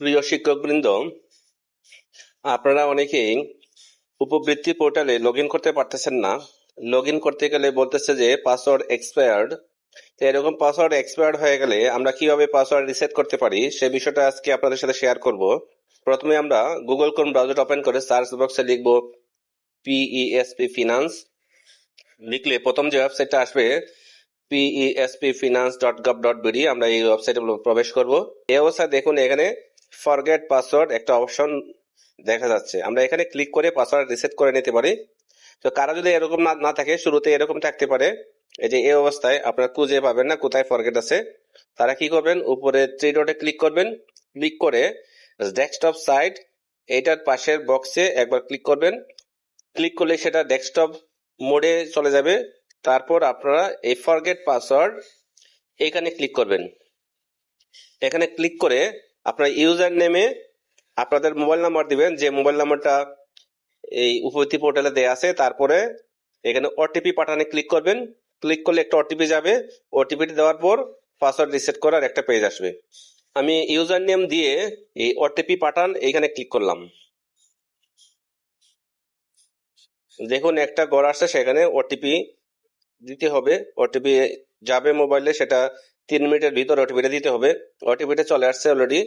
প্রিয় শিক্ষকবৃন্দ, আপনারা অনেকেই উপবৃত্তি পোর্টালে লগ করতে পারতেছেন না। লগ করতে গেলে বলতেছে যে পাসওয়ার্ড এক্সপায়ার্ড তো এরকম পাসওয়ার্ড এক্সপায়ার্ড হয়ে গেলে আমরা কীভাবে পাসওয়ার্ড রিসেট করতে পারি, সে বিষয়টা আজকে আপনাদের সাথে শেয়ার করব। প্রথমে আমরা গুগল ক্রোম ব্রাউজার ওপেন করে সার্চ বক্সে লিখব পিইএসপি ফিনান্স লিখলে প্রথম যে ওয়েবসাইটটা আসবে PESP finance dot gov dot BD আমরা এই ওয়েবসাইটে প্রবেশ করব। এই অবস্থায় দেখুন এখানে ফরগেট পাসওয়ার্ড একটা অপশন দেখা যাচ্ছে। আমরা এখানে ক্লিক করে পাসওয়ার্ড রিসেট করে নিতে পারি। তো কারও যদি এরকম না না থাকে, শুরুতে এরকম থাকতে পারে। এই যে, এই অবস্থায় আপনারা খুঁজে পাবেন না কোথায় ফরগেট আছে। তারা কি করবেন? উপরে থ্রি ডটে ক্লিক করবেন ক্লিক করে ডেস্কটপ সাইট এইটার পাশের বক্সে একবার ক্লিক করবেন। ক্লিক করলে সেটা ডেস্কটপ মোডে চলে যাবে। তারপর আপনারা এই ফরগেট পাসওয়ার্ড এখানে ক্লিক করবেন। এখানে ক্লিক করে আপনার ইউজার নেমে আপনাদের মোবাইল নাম্বার দিবেন, যে মোবাইল নাম্বারটা এই উপবৃত্তি পোর্টালে দেয়া আছে, তারপরে এখানে ওটিপি পাঠানে ক্লিক করবেন। ক্লিক করলে একটা ওটিপি যাবে। ওটিপিটি দেওয়ার পর পাসওয়ার্ড রিসেট করার একটা পেজ আসবে। আমি ইউজার নেম দিয়ে এই ওটিপি পাঠান, এইখানে ক্লিক করলাম। দেখুন, একটা গড় আসছে, সেখানে ওটিপি দিতে হবে। ওটিপি যাবে মোবাইলে, সেটা তিন মিনিটের ভিতর ওটিপিটা দিতে হবে। ওটিপিটা চলে আসছে already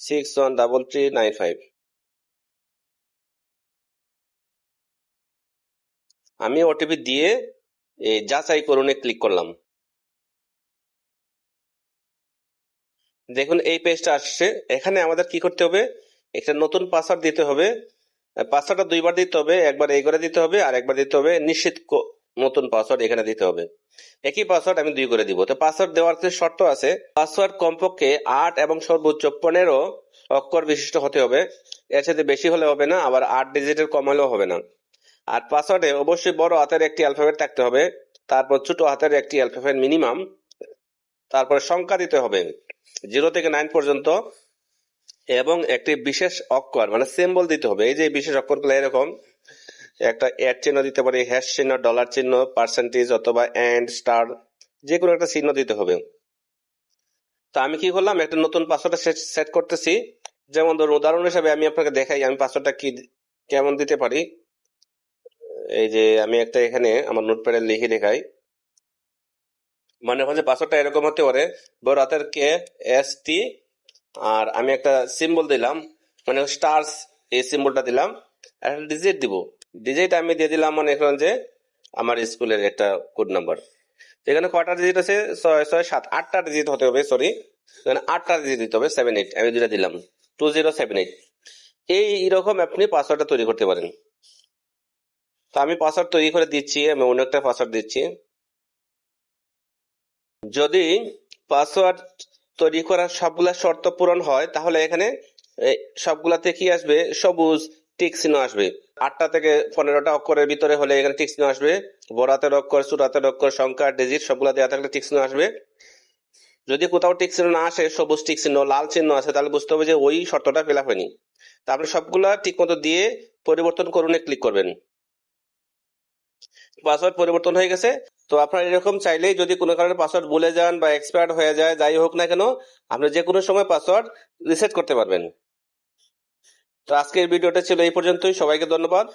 six one double three nine five আমি ওটিপি দিয়ে এই যাচাই করুনে ক্লিক করলাম। দেখুন, এই পেজটা আসছে। এখানে আমাদের কি করতে হবে? একটা নতুন পাসওয়ার্ড দিতে হবে। পাসওয়ার্ডটা দুইবার দিতে হবে, একবার এই করে দিতে হবে আর একবার দিতে হবে। নিশ্চিত নতুন পাসওয়ার্ড এখানে দিতে হবে। একই পাসওয়ার্ড আমি দুই করে দিব। তো পাসওয়ার্ড দেওয়ার কিছু শর্ত আছে। পাসওয়ার্ড কমপক্ষে আট এবং সর্বোচ্চ পনেরো অক্ষর বিশিষ্ট হতে হবে। এর সাথে বেশি হলে হবে না, আবার আট ডিজিটের কম হলেও হবে না। আর পাসওয়ার্ডে অবশ্যই বড় হাতের একটি অ্যালফাবেট থাকতে হবে, তারপর ছোট হাতের একটি অ্যালফাবেট মিনিমাম তারপর সংখ্যা দিতে হবে জিরো থেকে নাইন পর্যন্ত, এবং একটি বিশেষ অক্ষর মানে সিম্বল দিতে হবে। এই যে বিশেষ অক্ষরগুলো এরকম একটা এড চিহ্ন দিতে পারি হ্যাশ চিহ্ন ডলার চিহ্ন পার্সেন্টেজ অথবা এন্ড স্টার যে কোনো একটা চিহ্ন দিতে হবে। তো আমি কি করলাম? একটা নতুন পাসওয়ার্ডটা সেট করতেছি। যেমন ধরুন, উদাহরণ হিসাবে আমি আপনাকে দেখাই, আমি পাসওয়ার্ডটা কি, কেমন দিতে পারি? এই যে আমি একটা এখানে আমার নোটপ্যাডে লিখে দেখাই। মানে হচ্ছে পাসওয়ার্ডটা এরকম হতে পারে। বড় হাতের কে এস টি আর আমি একটা সিম্বল দিলাম। মানে স্টার্স এই সিম্বলটা দিলাম। একটা ডিজিট দিব। ডিজিট আমি দিয়ে দিলাম মানে এখন যে আমার স্কুলের একটা কোড নাম্বার এখানে কয়টা ডিজিট আছে? ছয় ছয়, সাত, আটটা ডিজিট হতে হবে সরি এখানে আটটা ডিজিট দিতে হবে সেভেন এইট আমি দুটা দিলাম। টু জিরো সেভেন এইট এই রকম আপনি পাসওয়ার্ডটা তৈরি করতে পারেন। তো আমি পাসওয়ার্ড তৈরি করে দিচ্ছি, আমি অন্য একটা পাসওয়ার্ড দিচ্ছি। যদি পাসওয়ার্ড তৈরি করার সবগুলা শর্ত পূরণ হয়, তাহলে এখানে সবগুলাতে কি আসবে? সবুজ টিক চিহ্ন আসবে। আটটা থেকে পনেরোটা অক্ষরের ভিতরে হলে এখানে টিক চিহ্ন আসবে। বড়াতের অক্ষর ছোটাতের অক্ষর, সংখ্যা ডিজিট সবগুলা দেওয়া থাকলে টিক আসবে। যদি কোথাও টিক চিহ্ন না আসে, সবুজ টিক চিহ্ন, লাল চিহ্ন আছে, তাহলে বুঝতে হবে যে ওই শর্তটা ফেলা হয়নি। তা আপনি সবগুলা ঠিক মতো দিয়ে পরিবর্তন করুনে ক্লিক করবেন। পাসওয়ার্ড পরিবর্তন হয়ে গেছে। তো আপনার এরকম চাইলেই যদি কোনো কারণে পাসওয়ার্ড ভুলে যান বা এক্সপায়ার্ড হয়ে যায়, যাই হোক না কেন, আপনি যে কোনো সময় পাসওয়ার্ড রিসেট করতে পারবেন। তো আজকের ভিডিওটা ছিল এই পর্যন্তই। সবাইকে ধন্যবাদ।